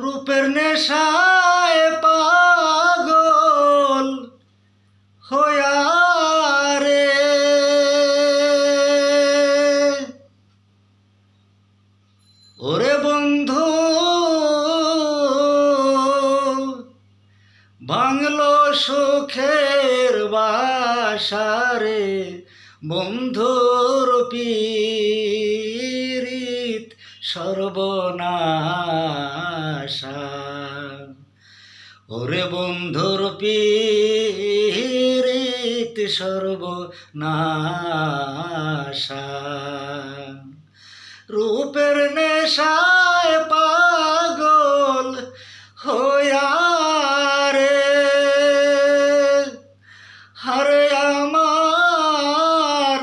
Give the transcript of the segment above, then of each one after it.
রূপের নেশায় পাগল হইয়া রে। ওরে বন্ধু বাংলো সুখের বাসারে বন্ধুর পীরিত সর্বনাশা ওরে বন্ধুর পীরিত সর্বনাশা রূপের নেশায় পাগল হইয়া রে। হরে আমার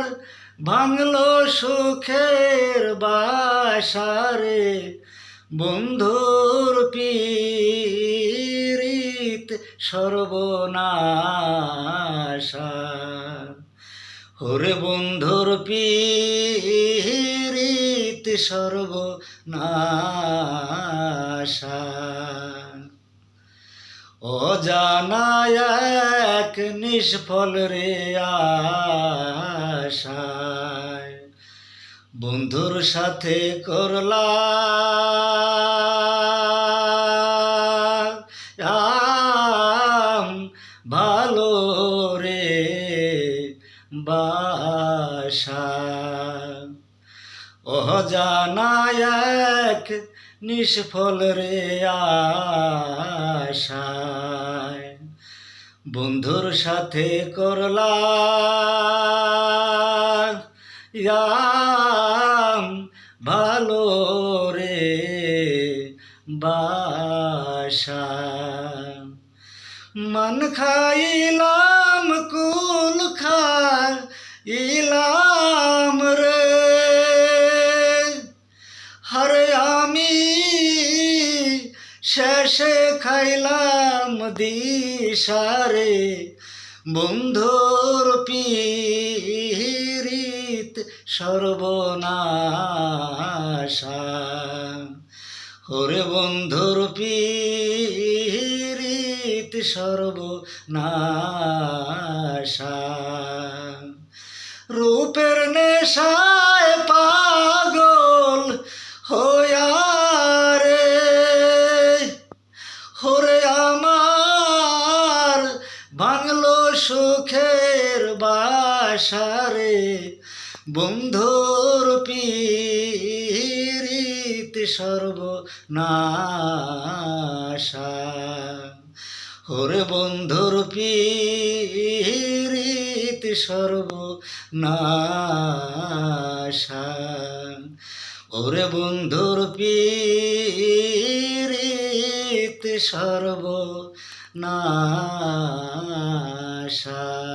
ভাঙলো সুখের বাসারে বন্ধুর পীরিত সর্বনাশা। হরে বন্ধুর পীরিত সর্বনাশা। অজানায় এক নিষ্ফল রে আশায় বন্ধুর সাথে করলা ভালো রে বাসা। এক নিষ্ফল রে আশায়। বন্ধুর সাথে করলা ইয়াম ভালো রে মন খাইলাম, কুল খাইলাম রে। হরে আমি শেষে খাইলাম দিশারে বন্ধুর পীরিত সর্বনাশা। হরে বন্ধুর পীরিত সর্বনাশা। রূপের নেশায় বাসারে বন্ধুর পীরিত সর্বনাশা। হরে বন্ধুর পীরিত সর্বনাশা। ওরে বন্ধুর পীরিত সর্বনাশা।